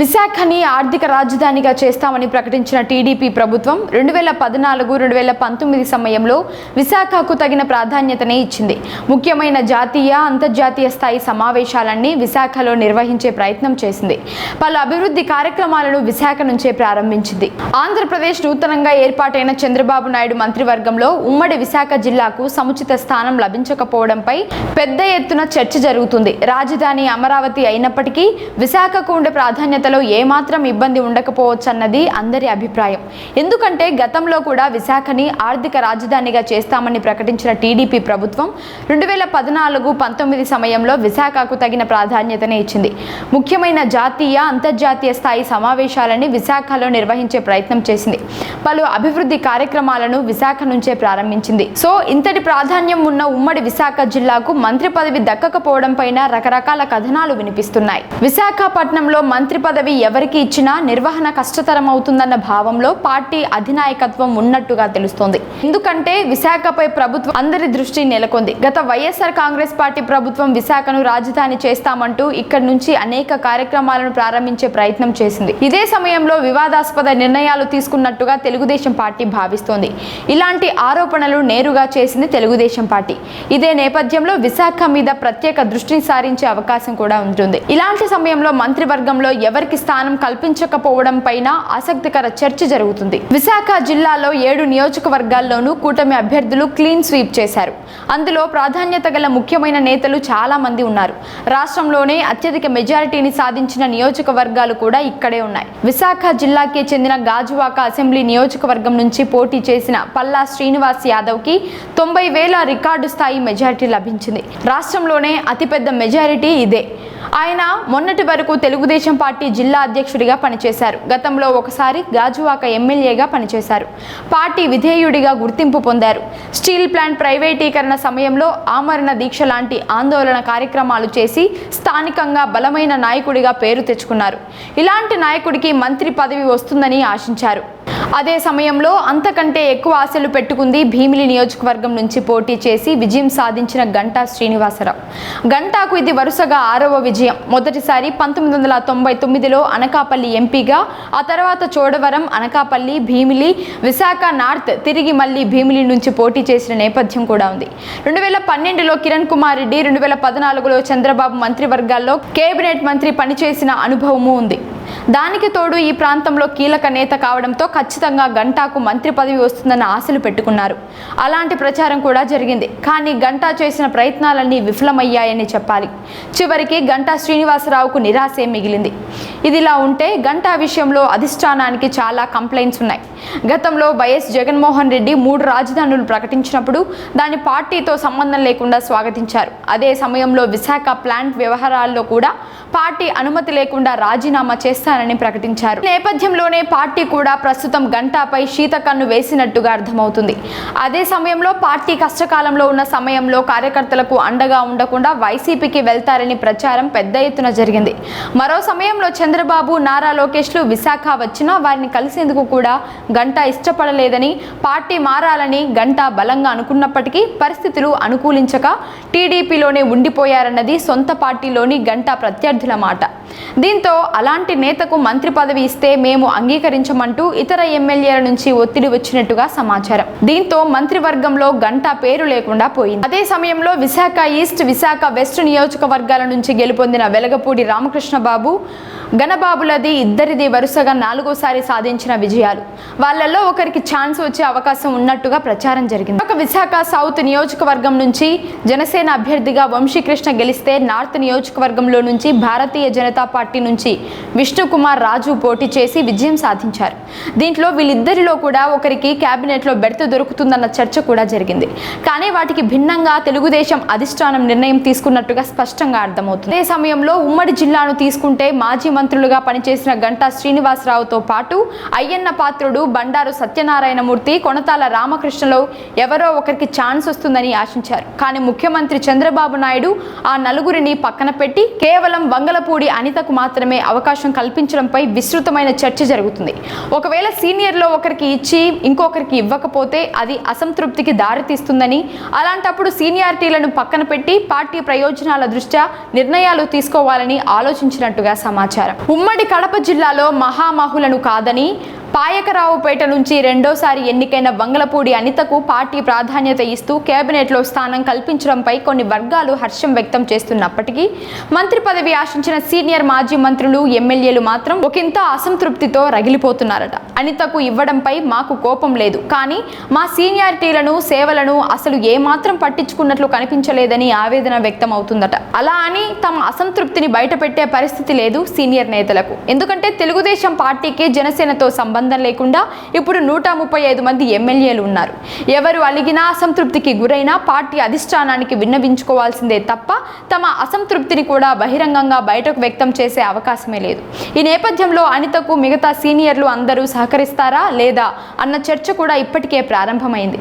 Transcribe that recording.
విశాఖని ఆర్థిక రాజధానిగా చేస్తామని ప్రకటించిన టీడీపీ ప్రభుత్వం రెండు వేల పద్నాలుగు రెండు వేల పంతొమ్మిది సమయంలో విశాఖకు తగిన ప్రాధాన్యతనే ఇచ్చింది. ముఖ్యమైన జాతీయ అంతర్జాతీయ స్థాయి సమావేశాలన్నీ విశాఖలో నిర్వహించే ప్రయత్నం చేసింది. పలు అభివృద్ధి కార్యక్రమాలను విశాఖ నుంచే ప్రారంభించింది. ఆంధ్రప్రదేశ్ నూతనంగా ఏర్పాటైన చంద్రబాబు నాయుడు మంత్రివర్గంలో ఉమ్మడి విశాఖ జిల్లాకు సముచిత స్థానం లభించకపోవడంపై పెద్ద ఎత్తున చర్చ జరుగుతుంది. రాజధాని అమరావతి అయినప్పటికీ విశాఖకు ఉండే ప్రాధాన్యత ప్రాధాన్యతలో ఏమాత్రం ఇబ్బంది ఉండకపోవచ్చన్నది అందరి అభిప్రాయం. ఎందుకంటే గతంలో కూడా విశాఖని ఆర్థిక రాజధానిగా చేస్తామని ప్రకటించిన టీడీపీ ప్రభుత్వం రెండు వేల పద్నాలుగు పంతొమ్మిది సమయంలో విశాఖకు తగిన ప్రాధాన్యతనే ఇచ్చింది. ముఖ్యమైన జాతీయ అంతర్జాతీయ స్థాయి సమావేశాలని విశాఖలో నిర్వహించే ప్రయత్నం చేసింది. పలు అభివృద్ధి కార్యక్రమాలను విశాఖ నుంచే ప్రారంభించింది. సో ఇంతటి ప్రాధాన్యం ఉన్న ఉమ్మడి విశాఖ జిల్లాకు మంత్రి పదవి దక్కకపోవడం పైన రకరకాల కథనాలు వినిపిస్తున్నాయి. విశాఖపట్నంలో మంత్రి పదవి ఎవరికి ఇచ్చినా నిర్వహణ కష్టతరం అవుతుందన్న భావంలో పార్టీ అధినాయకత్వం ఉన్నట్టుగా తెలుస్తోంది. ఎందుకంటే విశాఖపై ప్రభుత్వం అందరి దృష్టి నెలకొంది. గత వైఎస్ఆర్ కాంగ్రెస్ పార్టీ ప్రభుత్వం విశాఖను రాజధాని చేస్తామంటూ ఇక్కడి నుంచి అనేక కార్యక్రమాలను ప్రారంభించే ప్రయత్నం చేసింది. ఇదే సమయంలో వివాదాస్పద నిర్ణయాలు తీసుకున్నట్టుగా తెలుగుదేశం పార్టీ భావిస్తోంది. ఇలాంటి ఆరోపణలు నేరుగా చేసింది తెలుగుదేశం పార్టీ. ఇదే నేపథ్యంలో విశాఖ మీద ప్రత్యేక దృష్టిని సారించే అవకాశం కూడా ఉంటుంది. ఇలాంటి సమయంలో మంత్రివర్గంలో ఎవరికి స్థానం కల్పించకపోవడం పైన ఆసక్తికర చర్చ జరుగుతుంది. విశాఖ జిల్లాలో ఏడు నియోజకవర్గాల్లోనూ కూటమి అభ్యర్థులు క్లీన్ స్వీప్ చేశారు. అందులో ప్రాధాన్యత గల ముఖ్యమైన నేతలు చాలా మంది ఉన్నారు. రాష్ట్రంలోనే అత్యధిక మెజారిటీని సాధించిన నియోజకవర్గాలు కూడా ఇక్కడే ఉన్నాయి. విశాఖ జిల్లాకే చెందిన గాజువాక అసెంబ్లీ నియోజకవర్గం నుంచి పోటీ చేసిన పల్లా శ్రీనివాస్ యాదవ్కి తొంభై వేల రికార్డు స్థాయి మెజారిటీ లభించింది. రాష్ట్రంలోనే అతిపెద్ద మెజారిటీ ఇదే. ఆయన మొన్నటి వరకు తెలుగుదేశం పార్టీ జిల్లా అధ్యక్షుడిగా పనిచేశారు. గతంలో ఒకసారి గాజువాక ఎమ్మెల్యేగా పనిచేశారు. పార్టీ విధేయుడిగా గుర్తింపు పొందారు. స్టీల్ ప్లాంట్ ప్రైవేటీకరణ సమయంలో ఆమరణ దీక్ష లాంటి ఆందోళన కార్యక్రమాలు చేసి స్థానికంగా బలమైన నాయకుడిగా పేరు తెచ్చుకున్నారు. ఇలాంటి నాయకుడికి మంత్రి పదవి వస్తుందని ఆశించారు. అదే సమయంలో అంతకంటే ఎక్కువ ఆశలు పెట్టుకుంది భీమిలి నియోజకవర్గం నుంచి పోటీ చేసి విజయం సాధించిన గంటా శ్రీనివాసరావు. గంటాకు ఇది వరుసగా ఆరవ విజయం. మొదటిసారి పంతొమ్మిది వందల తొంభై తొమ్మిదిలో అనకాపల్లి ఎంపీగా ఆ తర్వాత చోడవరం అనకాపల్లి భీమిలి విశాఖ నార్త్ తిరిగి మళ్ళీ భీమిలి నుంచి పోటీ చేసిన నేపథ్యం కూడా ఉంది. రెండు వేల పన్నెండులో కిరణ్ కుమార్ రెడ్డి రెండు వేల పద్నాలుగులో చంద్రబాబు మంత్రివర్గాల్లో కేబినెట్ మంత్రి పనిచేసిన అనుభవము ఉంది. దానికి తోడు ఈ ప్రాంతంలో కీలక నేత కావడంతో ఖచ్చితంగా గంటాకు మంత్రి పదవి వస్తుందన్న ఆశలు పెట్టుకున్నారు. అలాంటి ప్రచారం కూడా జరిగింది. కానీ గంటా చేసిన ప్రయత్నాలన్నీ విఫలమయ్యాయని చెప్పాలి. చివరికి గంటా శ్రీనివాసరావుకు నిరాశే మిగిలింది. ఇదిలా ఉంటే గంటా విషయంలో అధిష్టానానికి చాలా కంప్లైంట్స్ ఉన్నాయి. గతంలో వైఎస్ జగన్మోహన్ రెడ్డి మూడు రాజధానులు ప్రకటించినప్పుడు దాని పార్టీతో సంబంధం లేకుండా స్వాగతించారు. అదే సమయంలో విశాఖ ప్లాంట్ వ్యవహారాల్లో కూడా పార్టీ అనుమతి లేకుండా రాజీనామా చేస్తానని ప్రకటించారు. నేపథ్యంలోనే పార్టీ కూడా ప్రస్తుతం గంటాపై శీతకన్ను వేసినట్టుగా అర్థమవుతుంది. అదే సమయంలో పార్టీ కష్టకాలంలో ఉన్న సమయంలో కార్యకర్తలకు అండగా ఉండకుండా వైసీపీకి వెళ్తారని ప్రచారం పెద్ద ఎత్తున జరిగింది. మరో సమయంలో చంద్రబాబు నారా లోకేష్లు విశాఖ వచ్చినా వారిని కలిసేందుకు కూడా గంటా ఇష్టపడలేదని పార్టీ మారాలని గంటా బలంగా అనుకున్నప్పటికీ పరిస్థితులు అనుకూలించక టీడీపీలోనే ఉండిపోయారన్నది సొంత పార్టీలోని గంటా ప్రత్యర్థుల మాట. దీంతో అలాంటి నేత నేతకు మంత్రి పదవి ఇస్తే మేము అంగీకరించమంటూ ఇతర ఎమ్మెల్యేల నుంచి ఒత్తిడి వచ్చినట్టుగా సమాచారం. దీంతో మంత్రివర్గంలో గంటా పేరు లేకుండా పోయింది. అదే సమయంలో విశాఖ ఈస్ట్ విశాఖ వెస్ట్ నియోజకవర్గాల నుంచి గెలుపొందిన వెలగపూడి రామకృష్ణ బాబు గణబాబులది ఇద్దరిది వరుసగా నాలుగోసారి సాధించిన విజయాలు. వాళ్ళల్లో ఒకరికి ఛాన్స్ వచ్చే అవకాశం ఉన్నట్టుగా ప్రచారం జరిగింది. ఒక విశాఖ సౌత్ నియోజకవర్గం నుంచి జనసేన అభ్యర్థిగా వంశీకృష్ణ గెలిస్తే నార్త్ నియోజకవర్గంలో నుంచి భారతీయ జనతా పార్టీ నుంచి విష్ణుకుమార్ రాజు పోటీ చేసి విజయం సాధించారు. దీంట్లో వీళ్ళిద్దరిలో కూడా ఒకరికి క్యాబినెట్లో బెర్త్ దొరుకుతుందన్న చర్చ కూడా జరిగింది. కానీ వాటికి భిన్నంగా తెలుగుదేశం అధిష్టానం నిర్ణయం తీసుకున్నట్టుగా స్పష్టంగా అర్థమవుతుంది. అదే సమయంలో ఉమ్మడి జిల్లాను తీసుకుంటే మాజీ మంత్రులుగా పనిచేసిన గంటా శ్రీనివాసరావుతో పాటు అయ్యన్న పాత్రుడు బండారు సత్యనారాయణమూర్తి కొనతాల రామకృష్ణలో ఎవరో ఒకరికి ఛాన్స్ వస్తుందని ఆశించారు. కానీ ముఖ్యమంత్రి చంద్రబాబు నాయుడు ఆ నలుగురిని పక్కన పెట్టి కేవలం వంగలపూడి అనితకు మాత్రమే అవకాశం కల్పించడంపై విస్తృతమైన చర్చ జరుగుతుంది. ఒకవేళ సీనియర్లో ఒకరికి ఇచ్చి ఇంకొకరికి ఇవ్వకపోతే అది అసంతృప్తికి దారితీస్తుందని అలాంటప్పుడు సీనియారిటీలను పక్కన పెట్టి పార్టీ ప్రయోజనాల దృష్ట్యా నిర్ణయాలు తీసుకోవాలని ఆలోచించినట్టుగా సమాచారం సమాచారం. ఉమ్మడి కడప జిల్లాలో మహామహులను కాదని పాయకరావుపేట నుంచి రెండోసారి ఎన్నికైన వంగలపూడి అనితకు పార్టీ ప్రాధాన్యత ఇస్తూ కేబినెట్లో స్థానం కల్పించడంపై కొన్ని వర్గాలు హర్షం వ్యక్తం చేస్తున్నప్పటికీ మంత్రి పదవి ఆశించిన సీనియర్ మాజీ మంత్రులు ఎమ్మెల్యేలు మాత్రం ఒకంత అసంతృప్తితో రగిలిపోతున్నారట. అనితకు ఇవ్వడంపై మాకు కోపం లేదు. కానీ మా సీనియారిటీలను సేవలను అసలు ఏమాత్రం పట్టించుకున్నట్లు కనిపించలేదని ఆవేదన వ్యక్తం అవుతుందట అలా అని తమ అసంతృప్తిని బయటపెట్టే పరిస్థితి లేదు సీనియర్ నేతలకు. ఎందుకంటే తెలుగుదేశం పార్టీకి జనసేనతో సంబంధం సంబంధం లేకుండా ఇప్పుడు నూట ముప్పై ఐదు మంది ఎమ్మెల్యేలు ఉన్నారు. ఎవరు అలిగినా అసంతృప్తికి గురైనా పార్టీ అధిష్టానానికి విన్నవించుకోవాల్సిందే తప్ప తమ అసంతృప్తిని కూడా బహిరంగంగా బయటకు వ్యక్తం చేసే అవకాశమే లేదు. ఈ నేపథ్యంలో అనితకు మిగతా సీనియర్లు అందరూ సహకరిస్తారా లేదా అన్న చర్చ కూడా ఇప్పటికే ప్రారంభమైంది.